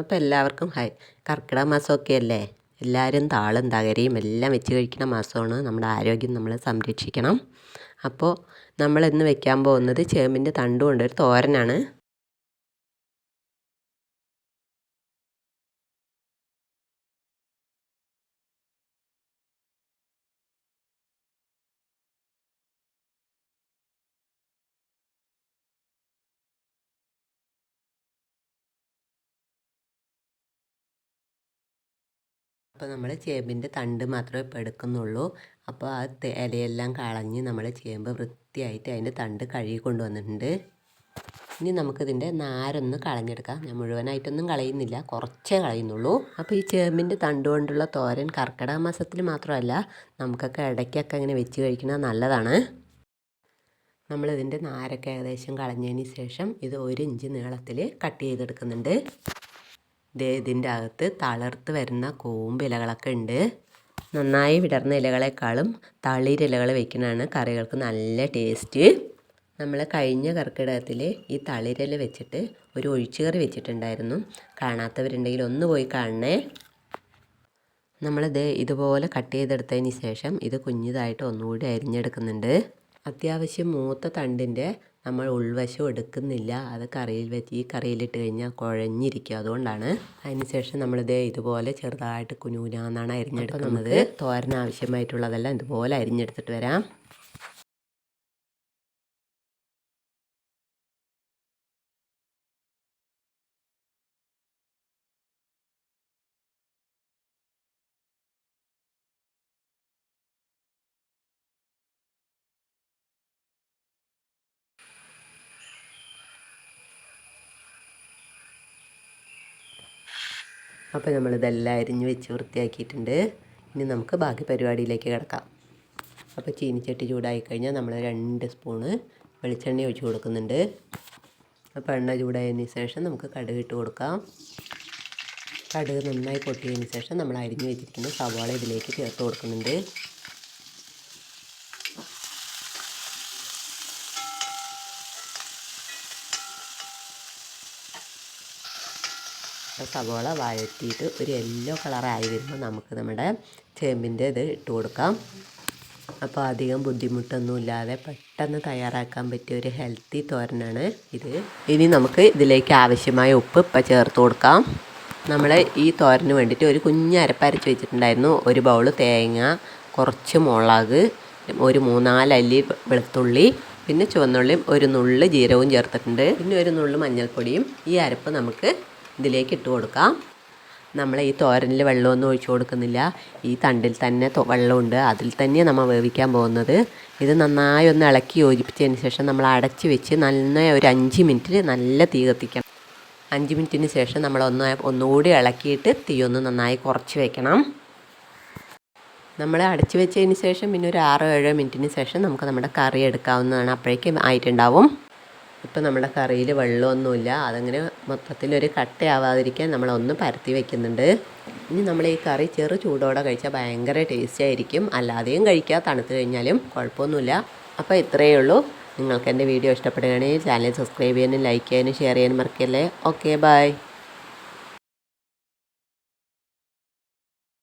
അപ്പോൾ എല്ലാവർക്കും ഹായ് കർക്കിടക മാസമൊക്കെ അല്ലേ എല്ലാവരും താളും തകരയും എല്ലാം വെച്ച് കഴിക്കുന്ന മാസമാണ്. നമ്മുടെ ആരോഗ്യം നമ്മൾ സംരക്ഷിക്കണം. അപ്പോൾ നമ്മൾ ഇന്ന് വെക്കാൻ പോകുന്നത് ചേമ്പിന്റെ തണ്ട് കൊണ്ടൊരു തോരനാണ്. അപ്പോൾ നമ്മൾ ചേമ്പിന്റെ തണ്ട് മാത്രമേ ഇപ്പോൾ എടുക്കുന്നുള്ളൂ. അപ്പോൾ ആ ഇലയെല്ലാം കളഞ്ഞ് നമ്മൾ ചേമ്പ് വൃത്തിയായിട്ട് അതിന്റെ തണ്ട് കഴുകി കൊണ്ടുവന്നിട്ടുണ്ട്. ഇനി നമുക്കിതിന്റെ നാരൊന്ന് കളഞ്ഞെടുക്കാം. ഞാൻ മുഴുവനായിട്ടൊന്നും കളയുന്നില്ല. കുറച്ചേ കളയുന്നുള്ളൂ. അപ്പോൾ ഈ ചേമ്പിന്റെ തണ്ട് കൊണ്ടുള്ള തോരൻ കർക്കിടക മാസത്തിൽ മാത്രമല്ല നമുക്കൊക്കെ ഇടയ്ക്കൊക്കെ അങ്ങനെ വെച്ച് കഴിക്കുന്നത് നല്ലതാണ്. നമ്മളിതിന്റെ നാരൊക്കെ ഏകദേശം കളഞ്ഞതിന് ശേഷം ഇത് ഒരു ഇഞ്ച് നീളത്തിൽ കട്ട് ചെയ്തെടുക്കുന്നുണ്ട്. ദേ ഇതിന്റെ അകത്ത് തളർത്ത് വരുന്ന കൂമ്പിലകളൊക്കെ ഉണ്ട്. നന്നായി വിടർന്ന ഇലകളെക്കാളും തളിരിലകൾ വയ്ക്കുന്നതാണ് കറികൾക്ക് നല്ല ടേസ്റ്റ്. നമ്മൾ കഴിഞ്ഞ കർക്കിടകത്തിൽ ഈ തളിരില വെച്ചിട്ട് ഒരു ഒഴിച്ചുകറി വെച്ചിട്ടുണ്ടായിരുന്നു. കാണാത്തവരുണ്ടെങ്കിൽ ഒന്ന് പോയി കാണണേ. നമ്മളിത് ഇതുപോലെ കട്ട് ചെയ്തെടുത്തതിന് ശേഷം ഇത് കുഞ്ഞിതായിട്ട് ഒന്നുകൂടി അരിഞ്ഞെടുക്കുന്നുണ്ട്. അത്യാവശ്യം മൂത്ത തണ്ടിന്റെ നമ്മൾ ഉൾവശം എടുക്കുന്നില്ല. അത് കറിയിൽ വെച്ച് ഈ കറിയിലിട്ട് കഴിഞ്ഞാൽ കുഴഞ്ഞിരിക്കും. അതുകൊണ്ടാണ് അതിനുശേഷം നമ്മളിത് ഇതുപോലെ ചെറുതായിട്ട് കുനൂനാന്നാണ് അരിഞ്ഞെടുക്കുന്നത്. തോരൻ ആവശ്യമായിട്ടുള്ളതെല്ലാം ഇതുപോലെ അരിഞ്ഞെടുത്തിട്ട് വരാം. അപ്പോൾ നമ്മളിതെല്ലാം അരിഞ്ഞ് വെച്ച് വൃത്തിയാക്കിയിട്ടുണ്ട്. ഇനി നമുക്ക് ബാക്കി പരിപാടിയിലേക്ക് കിടക്കാം. അപ്പോൾ ചീനിച്ചട്ടി ചൂടായി കഴിഞ്ഞാൽ നമ്മൾ രണ്ട് സ്പൂണ് വെളിച്ചെണ്ണ ഒഴിച്ച് കൊടുക്കുന്നുണ്ട്. അപ്പോൾ എണ്ണ ചൂടായതിന് ശേഷം നമുക്ക് കടുക് ഇട്ട് കൊടുക്കാം. കടുക് നന്നായി പൊട്ടിയതിന് ശേഷം നമ്മൾ അരിഞ്ഞ് വെച്ചിരിക്കുന്ന സവാള ഇതിലേക്ക് ചേർത്ത് കൊടുക്കുന്നുണ്ട്. സവോള വഴറ്റിയിട്ട് ഒരു യെല്ലോ കളറായി വരുമ്പോൾ നമുക്ക് നമ്മുടെ ചേമ്പിന്റെ ഇത് ഇട്ട് കൊടുക്കാം. അപ്പോൾ അധികം ബുദ്ധിമുട്ടൊന്നുമില്ലാതെ പെട്ടെന്ന് തയ്യാറാക്കാൻ പറ്റിയ ഒരു ഹെൽത്തി തോരനാണ് ഇത്. ഇനി നമുക്ക് ഇതിലേക്ക് ആവശ്യമായ ഉപ്പ് ഇപ്പം ചേർത്ത് കൊടുക്കാം. നമ്മൾ ഈ തോരന് വേണ്ടിയിട്ട് ഒരു കുഞ്ഞരപ്പ് അരച്ച് വെച്ചിട്ടുണ്ടായിരുന്നു. ഒരു ബൗൾ തേങ്ങ കുറച്ച് മുളക് ഒരു മൂന്നാലല്ലി വെളുത്തുള്ളി പിന്നെ ചുവന്നുള്ളിയും ഒരു നുള്ള് ജീരകവും ചേർത്തിട്ടുണ്ട്. പിന്നെ ഒരു നുള്ള് മഞ്ഞൾപ്പൊടിയും ഈ അരപ്പ് നമുക്ക് ഇതിലേക്ക് ഇട്ട് കൊടുക്കാം. നമ്മൾ ഈ തോരനിൽ വെള്ളമൊന്നും ഒഴിച്ചു കൊടുക്കുന്നില്ല. ഈ തണ്ടിൽ തന്നെ വെള്ളമുണ്ട്. അതിൽ തന്നെ നമ്മൾ വേവിക്കാൻ പോകുന്നത്. ഇത് നന്നായി ഒന്ന് ഇളക്കി യോജിപ്പിച്ചതിന് ശേഷം നമ്മൾ അടച്ച് വെച്ച് നന്നായി ഒരു അഞ്ച് മിനിറ്റിൽ നല്ല തീ കത്തിക്കണം. അഞ്ച് മിനിറ്റിന് ശേഷം നമ്മൾ ഒന്ന് ഒന്നുകൂടി ഇളക്കിയിട്ട് തീ ഒന്ന് നന്നായി കുറച്ച് വെക്കണം. നമ്മൾ അടച്ച് വെച്ചതിന് ശേഷം പിന്നെ ഒരു ആറോ ഏഴോ മിനിറ്റിന് ശേഷം നമുക്ക് നമ്മുടെ കറി എടുക്കാവുന്നതാണ്. അപ്പോഴേക്കും ആയിട്ടുണ്ടാവും. ഇപ്പം നമ്മുടെ കറിയിൽ വെള്ളമൊന്നുമില്ല. അതങ്ങനെ മൊത്തത്തിലൊരു കട്ടയാവാതിരിക്കാൻ നമ്മളൊന്ന് പരത്തി വെക്കുന്നുണ്ട്. ഇനി നമ്മൾ ഈ കറി ചെറു ചൂടോടെ കഴിച്ചാൽ ഭയങ്കര ടേസ്റ്റി ആയിരിക്കും. അല്ലാതെയും കഴിക്കുക തണുത്ത് കഴിഞ്ഞാലും കുഴപ്പമൊന്നുമില്ല. അപ്പോൾ ഇത്രയേ ഉള്ളൂ. നിങ്ങൾക്ക് എന്റെ വീഡിയോ ഇഷ്ടപ്പെടുകയാണെങ്കിൽ ചാനൽ സബ്സ്ക്രൈബ് ചെയ്യാനും ലൈക്ക് ചെയ്യാനും ഷെയർ ചെയ്യാനും മറക്കല്ലേ. Okay bye.